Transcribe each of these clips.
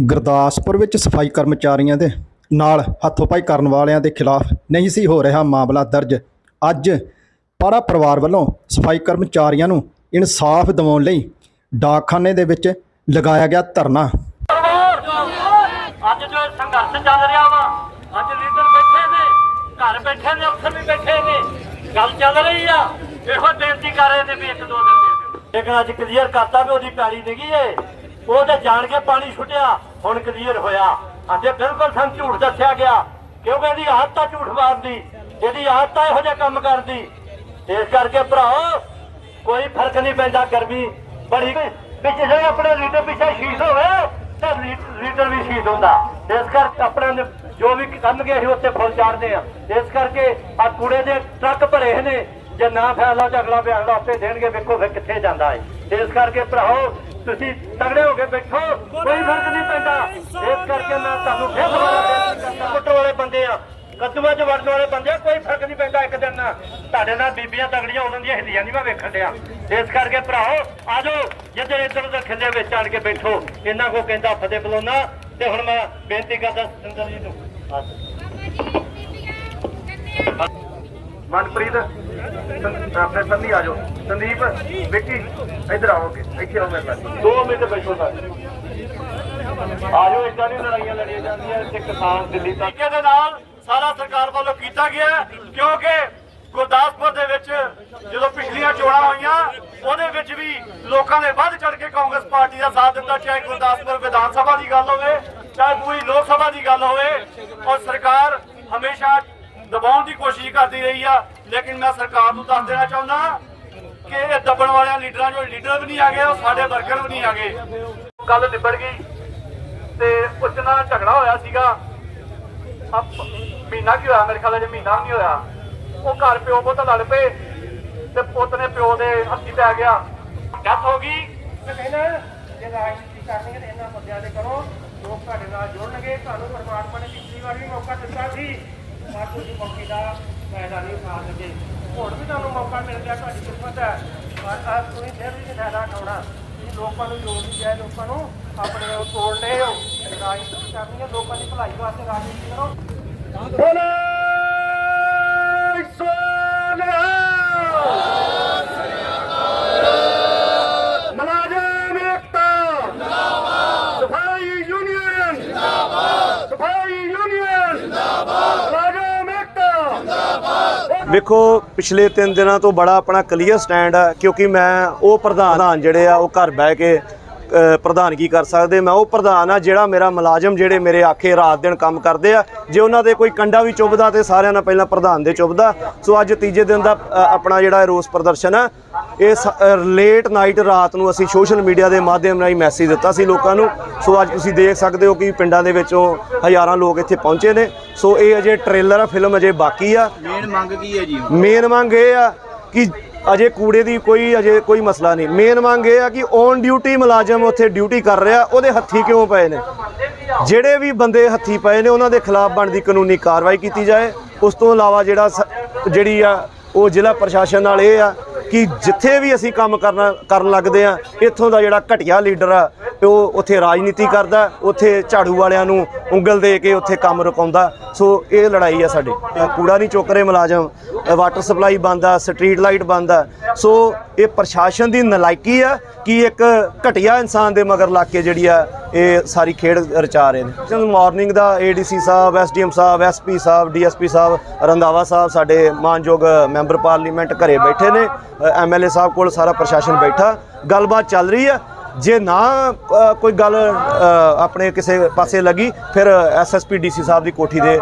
ਗੁਰਦਾਸਪੁਰ ਵਿੱਚ ਸਫ਼ਾਈ ਕਰਮਚਾਰੀਆਂ ਦੇ ਨਾਲ ਹੱਥੋਂ-ਪਾਈ ਕਰਨ ਵਾਲਿਆਂ ਦੇ ਖਿਲਾਫ ਨਹੀਂ ਸੀ ਹੋ ਰਿਹਾ ਮਾਮਲਾ ਦਰਜ। ਅੱਜ ਪਾੜਾ ਪਰਿਵਾਰ ਵੱਲੋਂ ਸਫ਼ਾਈ ਕਰਮਚਾਰੀਆਂ ਨੂੰ ਇਨਸਾਫ ਦਿਵਾਉਣ ਲਈ ਡਾਕਖਾਨੇ ਦੇ ਵਿੱਚ ਲਗਾਇਆ ਗਿਆ ਧਰਨਾ। ਅੱਜ ਜੋ ਸੰਘਰਸ਼ ਚੱਲ ਰਿਹਾ ਵਾ, ਅੱਜ ਲੀਡਰ ਬੈਠੇ ਨੇ, ਘਰ ਬੈਠੇ ਨੇ, ਉੱਥੇ ਵੀ ਬੈਠੇ ਨੇ। ਗੱਲ ਚੱਲ ਰਹੀ ਆ, ਇਹੋ ਬੇਨਤੀ ਕਰ ਰਹੇ ਨੇ ਵੀ ਇੱਕ ਦੋ ਦਿਨ ਦੇ ਲੇਕਿਨ ਅੱਜ ਕਲੀਅਰ ਕਰਤਾ ਵੀ ਉਹਦੀ ਪੈਲੀ ਡਿੱਗੀ ਏ। ਉਹ ਤੇ ਜਾਣ ਕੇ ਪਾਣੀ ਛੁੱਟਿਆ ਹੁਣ ਕਲੀਅਰ ਹੋਇਆ। ਅੰਦੇ ਬਿਲਕੁਲ ਸਾਨੂੰ ਝੂਠ ਦੱਸਿਆ ਗਿਆ, ਕਿਉਂਕਿ ਇਹਦੀ ਆਦਤ ਆ ਝੂਠ ਮਾਰਦੀ, ਇਹਦੀ ਆਦਤ ਆ ਇਹੋ ਜਿਹਾ ਕੰਮ ਕਰਦੀ। ਇਸ ਕਰਕੇ ਭਰਾਓ ਕੋਈ ਫ਼ਰਕ ਨਹੀਂ ਪੈਂਦਾ ਗਰਮੀ ਬੜੀ। ਵੀ ਜਿਹੜੇ ਆਪਣੇ ਲੀਡਰ ਪਿੱਛੇ ਸ਼ਹੀਦ ਹੋਵੇ, ਤਾਂ ਲੀਡਰ ਵੀ ਸ਼ਹੀਦ ਹੁੰਦਾ। ਇਸ ਕਰਕੇ ਆਪਣੇ ਜੋ ਵੀ ਕੰਮ ਗਏ ਸੀ, ਉੱਥੇ ਫੁੱਲ ਚਾੜਦੇ ਆ। ਇਸ ਕਰਕੇ ਆ ਕੂੜੇ ਦੇ ਟਰੱਕ ਭਰੇ ਨੇ, ਜੇ ਨਾ ਫੈਸਲਾ ਅਗਲਾ ਬਿਆਨ ਆਪੇ ਦੇਣਗੇ, ਵੇਖੋ ਫਿਰ ਕਿੱਥੇ ਜਾਂਦਾ ਹੈ ਇਸ ਕਰਕੇ ਭਰਾਓ ਤੁਸੀਂ ਤਗੜੇ ਹੋ ਕੇ ਬੈਠੋ ਕੋਈ ਫ਼ਰਕ ਨਹੀਂ ਪੈਂਦਾ। ਇਸ ਕਰਕੇ ਮੈਂ ਤੁਹਾਨੂੰ ਫਿਰ ਦੁਬਾਰਾ ਬੇਨਤੀ ਕਰਦਾ ਵਾਲੇ ਬੰਦੇ ਆ ਕੱਦੂਆਂ 'ਚ ਵੜਨ ਵਾਲੇ ਬੰਦੇ ਆ, ਕੋਈ ਫ਼ਰਕ ਨਹੀਂ ਪੈਂਦਾ ਇੱਕ ਦਿਨ ਨਾਲ। ਤੁਹਾਡੇ ਨਾਲ ਬੀਬੀਆਂ ਤਗੜੀਆਂ ਉਹਨਾਂ ਦੀਆਂ ਹਿੱਲੀਆਂ ਨਹੀਂ ਮੈਂ ਵੇਖਣ ਡਿਆ। ਇਸ ਕਰਕੇ ਭਰਾਓ ਆਜੋ ਜਿੱਧਰ ਇੱਧਰ ਉੱਧਰ ਖਿੱਲੇ ਵਿੱਚ ਆਣ ਕੇ ਬੈਠੋ। ਇਹਨਾਂ ਕੋ ਕਹਿੰਦਾ ਫਤਿਹ ਬਲੋਨਾ ਤੇ ਹੁਣ ਮੈਂ ਬੇਨਤੀ ਕਰਦਾ ਸਿੰਦਰ ਜੀ ਨੂੰ। ਮਨਪ੍ਰੀਤ ਆਪਣੇ ਸੰਨੀ ਆ ਜਾਓ। ਸੰਦੀਪ ਵਿੱਕੀ ਇੱਧਰ ਆਓਗੇ ਇੱਥੇ ਆਓ ਮੇਰੇ ਨਾਲ। 2 ਮਿੰਟ ਬੈਠੋ ਸਰ। ਆਜੋ ਇਦਾਂ ਨਹੀਂ ਲੜਾਈਆਂ ਲੜੀਆਂ ਜਾਂਦੀਆਂ ਤੇ ਕਿਸਾਨ ਦਿੱਲੀ ਤੱਕ। ਦੇ ਨਾਲ ਸਾਰਾ ਸਰਕਾਰ ਵੱਲੋਂ ਕੀਤਾ ਗਿਆ ਕਿਉਂਕਿ ਗੁਰਦਾਸਪੁਰ ਦੇ ਵਿੱਚ ਜਦੋਂ ਪਿਛਲੀਆਂ ਚੋਣਾਂ ਹੋਈਆਂ ਉਹਦੇ ਵਿੱਚ ਵੀ ਲੋਕਾਂ ਨੇ ਵੱਧ ਚੜ ਕੇ ਕਾਂਗਰਸ ਪਾਰਟੀ ਦਾ ਸਾਥ ਦਿੱਤਾ ਚਾਹੇ ਗੁਰਦਾਸਪੁਰ ਵਿਧਾਨ ਸਭਾ ਦੀ ਗੱਲ ਹੋਵੇ ਚਾਹੇ ਕੋਈ ਲੋਕ ਸਭਾ ਦੀ ਗੱਲ ਹੋਵੇ। ਔਰ ਸਰਕਾਰ ਹਮੇਸ਼ਾ ਦਬਾਉਣ ਦੀ ਕੋਸ਼ਿਸ਼ ਕਰਦੀ ਰਹੀ ਆ, ਲੇਕਿਨ ਮੈਂ ਸਰਕਾਰ ਨੂੰ ਦੱਸ ਦੇਣਾ ਚਾਹੁੰਦਾ ਕਿ ਇਹ ਦੱਬਣ ਵਾਲਿਆਂ ਲੀਡਰਾਂ ਜੋ ਲੀਡਰ ਵੀ ਨਹੀਂ ਆ ਗਏ ਉਹ ਸਾਡੇ ਵਰਕਰ ਵੀ ਨਹੀਂ ਆ ਗਏ ਗੱਲ ਨਿਬੜ ਗਈ ਤੇ ਉਸ ਨਾਲ ਝਗੜਾ ਹੋਇਆ ਸੀਗਾ। ਆ ਮਹੀਨਾ ਕੀ ਹੋਇਆ? ਮੇਰੇ ਖਿਆਲ ਅਜੇ ਮਹੀਨਾ ਨਹੀਂ ਹੋਇਆ। ਉਹ ਘਰ ਪਿਓ ਪੁੱਤ ਲੜ ਪਏ ਤੇ ਪੁੱਤ ਨੇ ਪਿਓ ਦੇ ਹੱਥੀ ਪੈ ਗਿਆ। ਡੈਥ ਹੋ ਗਈ। ਤੇ ਕਹਿੰਦਾ ਜੇ ਰਾਜਨੀਤੀ ਕਰਨੀ ਹੈ ਇਹਨਾਂ ਮੁੱਦਿਆਂ ਤੇ ਕਰੋ। ਲੋਕ ਤੁਹਾਡੇ ਨਾਲ ਜੁੜਨਗੇ। ਤੁਹਾਨੂੰ ਪਰਮਾਤਮਾ ਨੇ ਪਿਛਲੀ ਵਾਰ ਵੀ ਮੌਕਾ ਦਿੱਤਾ ਸੀ। ਪਰ ਤੁਸੀਂ ਮੌਕੇ ਦਾ ਫਾਇਦਾ ਨਹੀਂ ਉਠਾ ਸਕੇ। ਹੁਣ ਵੀ ਤੁਹਾਨੂੰ ਮੌਕਾ ਮਿਲ ਗਿਆ, ਤੁਹਾਡੀ ਕਿਸਮਤ ਹੈ। ਪਰ ਅੱਜ ਤੁਸੀਂ ਫਿਰ ਵੀ ਨਹੀਂ ਫਾਇਦਾ ਉਠਾਉਣਾ ਤੁਸੀਂ ਲੋਕਾਂ ਨੂੰ ਜੋੜ ਨਹੀਂ ਹੈ ਲੋਕਾਂ ਨੂੰ ਆਪਣੇ ਉਹ ਤੋੜਨੇ ਹੋ। ਰਾਜਨੀਤੀ ਕਰਨੀ ਹੈ, ਲੋਕਾਂ ਦੀ ਭਲਾਈ ਵਾਸਤੇ ਰਾਜਨੀਤੀ ਕਰੋ। ਮਲਾਜਮ ਵੇਖੋ, ਪਿਛਲੇ 3 ਦਿਨਾਂ ਤੋਂ ਬੜਾ ਆਪਣਾ ਕਲੀਅਰ ਸਟੈਂਡ ਆ, ਕਿਉਂਕਿ ਮੈਂ ਉਹ ਪ੍ਰਧਾਨ, ਜਿਹੜੇ ਆ, ਉਹ ਘਰ ਬਹਿ ਕੇ ਪ੍ਰਧਾਨਗੀ ਕਰ ਸਕਦੇ? ਮੈਂ ਉਹ ਪ੍ਰਧਾਨ ਆ ਜਿਹੜਾ ਮੇਰਾ ਮੁਲਾਜ਼ਮ ਜਿਹੜੇ ਮੇਰੇ ਆਖੇ ਰਾਤ ਦਿਨ ਕੰਮ ਕਰਦੇ ਆ। ਜੇ ਉਹਨਾਂ ਦੇ ਕੋਈ ਕੰਡਾ ਵੀ ਚੁੱਭਦਾ ਤੇ ਸਾਰਿਆਂ ਨਾਲ ਪਹਿਲਾਂ ਪ੍ਰਧਾਨ ਦੇ ਚੁੱਭਦਾ। ਸੋ ਅੱਜ ਤੀਜੇ ਦਿਨ ਦਾ ਆਪਣਾ ਜਿਹੜਾ ਰੋਸ ਪ੍ਰਦਰਸ਼ਨ ਆ ਇਹ ਲੇਟ ਨਾਈਟ ਰਾਤ ਨੂੰ ਅਸੀਂ ਸੋਸ਼ਲ ਮੀਡੀਆ ਦੇ ਮਾਧਿਅਮ ਰਾਹੀਂ ਮੈਸੇਜ ਦਿੱਤਾ ਸੀ ਲੋਕਾਂ ਨੂੰ। ਸੋ ਅੱਜ ਤੁਸੀਂ ਦੇਖ ਸਕਦੇ ਹੋ ਕਿ ਪਿੰਡਾਂ ਦੇ ਵਿੱਚੋਂ ਹਜ਼ਾਰਾਂ ਲੋਕ ਇੱਥੇ ਪਹੁੰਚੇ ਨੇ। ਸੋ ਇਹ ਅਜੇ ਟ੍ਰੇਲਰ ਆ ਫਿਲਮ ਅਜੇ ਬਾਕੀ ਆ। ਮੇਨ ਮੰਗ ਕੀ ਹੈ ਜੀ ਮੇਨ ਮੰਗ ਇਹ ਆ ਕਿ ਅਜੇ ਕੂੜੇ ਦੀ ਕੋਈ, ਅਜੇ ਕੋਈ ਮਸਲਾ ਨਹੀਂ। ਮੇਨ ਮੰਗ ਇਹ ਆ ਕਿ ਔਨ ਡਿਊਟੀ ਮੁਲਾਜ਼ਮ ਉੱਥੇ ਡਿਊਟੀ ਕਰ ਰਿਹਾ, ਉਹਦੇ ਹੱਥੀ ਕਿਉਂ ਪਏ ਨੇ? ਜਿਹੜੇ ਵੀ ਬੰਦੇ ਹੱਥੀ ਪਏ ਨੇ, ਉਹਨਾਂ ਦੇ ਖਿਲਾਫ ਬਣਦੀ ਕਾਨੂੰਨੀ ਕਾਰਵਾਈ ਕੀਤੀ ਜਾਏ। ਉਸ ਤੋਂ ਇਲਾਵਾ ਜਿਹੜਾ ਸ- ਜਿਹੜੀ ਆ, ਉਹ ਜ਼ਿਲ੍ਹਾ ਪ੍ਰਸ਼ਾਸਨ ਨਾਲ ਇਹ ਆ ਕਿ ਜਿੱਥੇ ਵੀ ਅਸੀਂ ਕੰਮ ਕਰਨਾ, ਕਰਨ ਲੱਗਦੇ ਆ, ਇੱਥੋਂ ਦਾ ਜਿਹੜਾ ਘਟੀਆ ਲੀਡਰ ਆ, ਉਹ ਉੱਥੇ ਰਾਜਨੀਤੀ ਕਰਦਾ, ਉੱਥੇ ਝਾੜੂ ਵਾਲਿਆਂ ਨੂੰ ਉਂਗਲ ਦੇ ਕੇ ਉੱਥੇ ਕੰਮ ਰੁਕਾਉਂਦਾ। ਸੋ ਇਹ ਲੜਾਈ ਆ ਸਾਡੀ। ਕੂੜਾ ਨਹੀਂ ਚੁੱਕ ਰਹੇ ਮੁਲਾਜ਼ਮ। ਵਾਟਰ ਸਪਲਾਈ ਬੰਦ ਆ ਸਟਰੀਟ ਲਾਈਟ ਬੰਦ ਆ। ਸੋ ਇਹ ਪ੍ਰਸ਼ਾਸਨ ਦੀ ਨਲਾਇਕੀ ਆ ਕਿ ਇੱਕ ਘਟੀਆ ਇਨਸਾਨ ਦੇ ਮਗਰ ਲੱਗ ਕੇ ਜਿਹੜੀ ਆ, ਇਹ ਸਾਰੀ ਖੇਡ ਰਚਾ ਰਹੇ ਨੇ। ਜਦੋਂ ਮਾਰਨਿੰਗ ਦਾ ਏਡੀਸੀ ਸਾਹਿਬ ਐਸਡੀਐਮ ਸਾਹਿਬ ਐਸਪੀ ਸਾਹਿਬ ਡੀਐਸਪੀ ਸਾਹਿਬ, ਰੰਧਾਵਾ ਸਾਹਿਬ ਸਾਡੇ ਮਾਨਯੋਗ ਮੈਂਬਰ ਪਾਰਲੀਮੈਂਟ ਘਰੇ ਬੈਠੇ ਨੇ ਐਮਐਲਏ ਸਾਹਿਬ ਕੋਲ ਸਾਰਾ ਪ੍ਰਸ਼ਾਸਨ ਬੈਠਾ। ਗੱਲਬਾਤ ਚੱਲ ਰਹੀ ਆ। ਜੇ ਨਾ ਕੋਈ ਗੱਲ ਆਪਣੇ ਕਿਸੇ ਪਾਸੇ ਲੱਗੀ, ਫਿਰ ਐਸਐਸਪੀ ਡੀਸੀ ਸਾਹਿਬ ਦੀ ਕੋਠੀ ਦੇ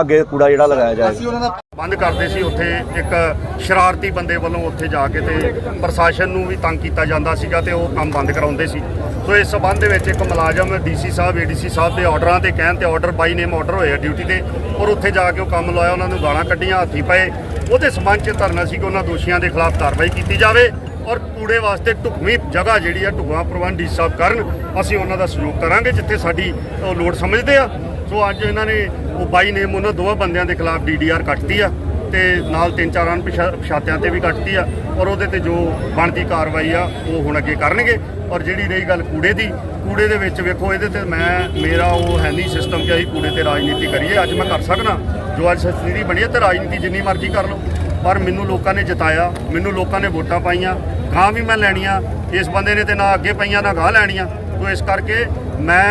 ਅੱਗੇ ਕੂੜਾ ਜਿਹੜਾ ਲਗਾਇਆ ਜਾਏਗਾ। ਬੰਦ ਕਰਦੇ ਸੀ ਉੱਥੇ, ਇੱਕ ਸ਼ਰਾਰਤੀ ਬੰਦੇ ਵੱਲੋਂ ਉੱਥੇ ਜਾ ਕੇ ਤੇ ਪ੍ਰਸ਼ਾਸਨ ਨੂੰ ਵੀ ਤੰਗ ਕੀਤਾ ਜਾਂਦਾ ਸੀਗਾ ਤੇ ਉਹ ਕੰਮ ਬੰਦ ਕਰਾਉਂਦੇ ਸੀ। ਸੋ ਇਸ ਸਬੰਧ ਦੇ ਵਿੱਚ ਇੱਕ ਮੁਲਾਜ਼ਮ ਡੀਸੀ ਸਾਹਿਬ ਏਡੀਸੀ ਸਾਹਿਬ ਦੇ ਆਰਡਰਾਂ ਤੇ ਕਹਿਣ ਤੇ ਆਰਡਰ ਬਾਈ ਨੇਮ ਆਰਡਰ ਹੋਏ ਡਿਊਟੀ ਤੇ ਔਰ ਉੱਥੇ ਜਾ ਕੇ ਉਹ ਕੰਮ ਲਾਇਆ, ਉਹਨਾਂ ਨੂੰ ਗਾਲਾਂ ਕੱਢੀਆਂ, ਹੱਥੀ ਪਏ। ਉਹਦੇ ਸਬੰਧ 'ਚ ਧਰਨਾ ਸੀ ਕਿ ਉਹਨਾਂ ਦੋਸ਼ੀਆਂ ਦੇ ਖਿਲਾਫ ਕਾਰਵਾਈ ਕੀਤੀ ਜਾਵੇ। ਔਰ ਕੂੜੇ ਵਾਸਤੇ ਢੁਕਵੀਂ ਜਗ੍ਹਾ ਜਿਹੜੀ ਆ ਢੁਕਵਾਂ ਪ੍ਰਬੰਧ ਡੀ ਸਾਹਿਬ ਕਰਨ ਅਸੀਂ ਉਹਨਾਂ ਦਾ ਸਹਿਯੋਗ ਕਰਾਂਗੇ, ਜਿੱਥੇ ਸਾਡੀ ਉਹ ਲੋੜ ਸਮਝਦੇ ਆ। ਸੋ ਅੱਜ ਇਹਨਾਂ ਨੇ, ਉਹ ਬਾਈ ਨੇਮ ਉਹਨਾਂ ਦੋਵਾਂ ਬੰਦਿਆਂ ਦੇ ਖਿਲਾਫ ਡੀਡੀਆਰ ਕੱਟਤੀ ਆ ਤੇ ਨਾਲ ਤਿੰਨ ਚਾਰ ਅਣਪਛਾਤਿਆਂ ਤੇ ਵੀ ਕੱਟਤੀ ਆ ਔਰ ਉਹਦੇ ਤੇ ਜੋ ਬਣਦੀ ਕਾਰਵਾਈ ਆ, ਉਹ ਹੁਣ ਅੱਗੇ ਕਰਨਗੇ। ਔਰ ਜਿਹੜੀ ਰਹੀ ਗੱਲ ਕੂੜੇ ਦੀ, ਕੂੜੇ ਦੇ ਵਿੱਚ ਵੇਖੋ, ਇਹਦੇ ਤੇ ਮੈਂ, ਮੇਰਾ ਉਹ ਹੈ ਨਹੀਂ ਸਿਸਟਮ ਕਿ ਅਸੀਂ ਕੂੜੇ ਤੇ ਰਾਜਨੀਤੀ ਕਰੀਏ, ਅੱਜ ਮੈਂ ਕਰ ਸਕਦਾ। ਜੋ ਅੱਜ ਸਥਿਤੀ ਬਣੀ ਹੈ ਤੇ ਰਾਜਨੀਤੀ ਜਿੰਨੀ ਮਰਜ਼ੀ ਕਰ ਲਓ। ਪਰ ਮੈਨੂੰ ਲੋਕਾਂ ਨੇ ਜਿਤਾਇਆ, ਮੈਨੂੰ ਲੋਕਾਂ ਨੇ ਵੋਟਾਂ ਪਾਈਆਂ ਗਾਂ ਵੀ ਮੈਂ ਲੈਣੀਆਂ, ਇਸ ਬੰਦੇ ਨੇ ਤੇ ਨਾ ਅੱਗੇ ਪਈਆਂ, ਨਾ ਗਾਂ ਲੈਣੀਆਂ। ਤੋ ਇਸ ਕਰਕੇ ਮੈਂ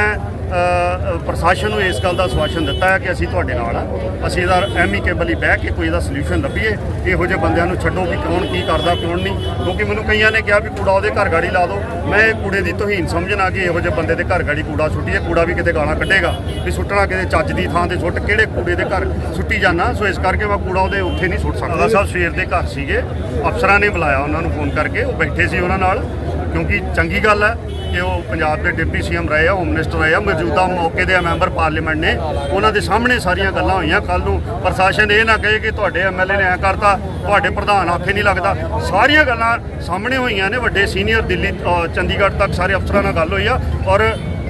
ਪ੍ਰਸ਼ਾਸਨ ਨੂੰ ਇਸ ਗੱਲ ਦਾ ਆਸ਼ਵਾਸਨ ਦਿੱਤਾ ਹੈ ਕਿ ਅਸੀਂ ਤੁਹਾਡੇ ਨਾਲ ਆ ਅਸੀਂ ਇਹਦਾ ਐਮੀਕੇਬਲੀ ਬਹਿ ਕੇ ਕੋਈ ਇਹਦਾ ਸੋਲੂਸ਼ਨ ਲੱਭੀਏ। ਇਹੋ ਜਿਹੇ ਬੰਦਿਆਂ ਨੂੰ ਛੱਡੋ ਵੀ ਕੌਣ ਕੀ ਕਰਦਾ ਕੌਣ ਨਹੀਂ। ਕਿਉਂਕਿ ਮੈਨੂੰ ਕਈਆਂ ਨੇ ਕਿਹਾ ਵੀ ਕੂੜਾ ਉਹਦੇ ਘਰ ਗਾੜੀ ਲਾ ਦਿਓ। ਮੈਂ ਇਹ ਕੂੜੇ ਦੀ ਤੋਹੀਨ ਸਮਝਣਾ ਕਿ ਇਹੋ ਜਿਹੇ ਬੰਦੇ ਦੇ ਘਰ ਗਾੜੀ ਕੂੜਾ ਸੁੱਟੀਏ ਕੂੜਾ ਵੀ ਕਿਤੇ ਗਾਲਾਂ ਕੱਢੇਗਾ। ਵੀ ਸੁੱਟਣਾ ਕਿਤੇ ਚੱਜ ਦੀ ਥਾਂ ਤੇ ਸੁੱਟ ਕਿਹੜੇ ਕੂੜੇ ਦੇ ਘਰ ਸੁੱਟੀ ਜਾਣਾ ਸੋ ਇਸ ਕਰਕੇ ਮੈਂ ਕੂੜਾ ਉਹਦੇ ਉੱਥੇ ਨਹੀਂ ਸੁੱਟ ਸਕਦਾ। ਸਾਹਿਬ ਸਵੇਰ ਦੇ ਘਰ ਸੀਗੇ। ਅਫਸਰਾਂ ਨੇ ਬੁਲਾਇਆ ਉਹਨਾਂ ਨੂੰ ਫੋਨ ਕਰਕੇ। ਉਹ ਬੈਠੇ ਸੀ ਉਹਨਾਂ ਨਾਲ। ਕਿਉਂਕਿ ਚੰਗੀ ਗੱਲ ਹੈ ਕਿ ਉਹ ਪੰਜਾਬ ਦੇ ਡਿਪਟੀ ਸੀਐਮ ਰਹੇ ਆ, ਹੋਮ ਮਿਨਿਸਟਰ ਰਹੇ ਆ, ਮੌਜੂਦਾ ਮੌਕੇ ਦੇ ਮੈਂਬਰ ਪਾਰਲੀਮੈਂਟ ਨੇ। ਉਹਨਾਂ ਦੇ ਸਾਹਮਣੇ ਸਾਰੀਆਂ ਗੱਲਾਂ ਹੋਈਆਂ। ਕੱਲ ਨੂੰ ਪ੍ਰਸ਼ਾਸਨ ਇਹ ਨਾ ਕਹੇ ਕਿ ਤੁਹਾਡੇ ਐਮਐਲਏ ਨੇ ਐ ਕਰਤਾ, ਤੁਹਾਡੇ ਪ੍ਰਧਾਨ ਆਖੇ ਨਹੀਂ ਲੱਗਦਾ। ਸਾਰੀਆਂ ਗੱਲਾਂ ਸਾਹਮਣੇ ਹੋਈਆਂ ਨੇ। ਵੱਡੇ ਸੀਨੀਅਰ ਦਿੱਲੀ ਚੰਡੀਗੜ੍ਹ ਤੱਕ ਸਾਰੇ ਅਫਸਰਾਂ ਨਾਲ ਗੱਲ ਹੋਈ ਆ। ਔਰ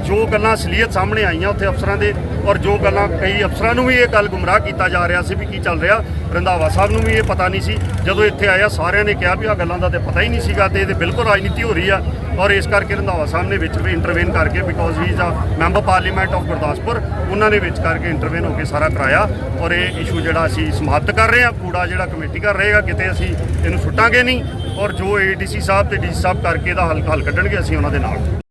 ਜੋ ਗੱਲਾਂ ਅਸਲੀਅਤ ਸਾਹਮਣੇ ਆਈਆਂ ਉੱਥੇ ਅਫਸਰਾਂ ਦੇ ਔਰ ਜੋ ਗੱਲਾਂ ਕਈ ਅਫਸਰਾਂ ਨੂੰ ਵੀ ਇਹ ਗੱਲ ਗੁੰਮਰਾਹ ਕੀਤਾ ਜਾ ਰਿਹਾ ਸੀ ਵੀ ਕੀ ਚੱਲ ਰਿਹਾ, ਰੰਧਾਵਾ ਸਾਹਿਬ ਨੂੰ ਵੀ ਇਹ ਪਤਾ ਨਹੀਂ ਸੀ। ਜਦੋਂ ਇੱਥੇ ਆਇਆ, ਸਾਰਿਆਂ ਨੇ ਕਿਹਾ ਵੀ ਆ ਗੱਲਾਂ ਦਾ ਤੇ ਪਤਾ ਹੀ ਨਹੀਂ ਸੀਗਾ ਤੇ ਇਹਦੇ ਬਿਲਕੁਲ ਰਾਜਨੀਤੀ ਹੋ ਰਹੀ ਆ ਔਰ ਇਸ ਕਰਕੇ ਰੰਧਾਵਾ ਸਾਹਿਬ ਨੇ ਵਿੱਚ ਵੀ ਇੰਟਰਵੇਨ ਕਰਕੇ because we is uh member parliament of Gurdaspur, ਉਹਨਾਂ ਨੇ ਵਿੱਚ ਕਰਕੇ ਇੰਟਰਵੇਨ ਹੋ ਕੇ ਸਾਰਾ ਕਰਾਇਆ ਔਰ ਇਹ ਇਸ਼ੂ ਜਿਹੜਾ ਅਸੀਂ ਸਮਾਪਤ ਕਰ ਰਹੇ ਹਾਂ, ਕੂੜਾ ਜਿਹੜਾ ਕਮੇਟੀ ਕਰ ਰਹੇਗਾ, ਕਿਤੇ ਅਸੀਂ ਇਹਨੂੰ ਸੁੱਟਾਂਗੇ ਨਹੀਂ ਔਰ ਜੋ ਏਡੀਸੀ ਸਾਹਿਬ ਤੇ ਡੀਸੀ ਸਾਹਿਬ ਕਰਕੇ ਇਹਦਾ ਹੱਲ ਹੱਲ ਕੱਢਣਗੇ ਅਸੀਂ ਉਹਨਾਂ ਦੇ ਨਾਲ।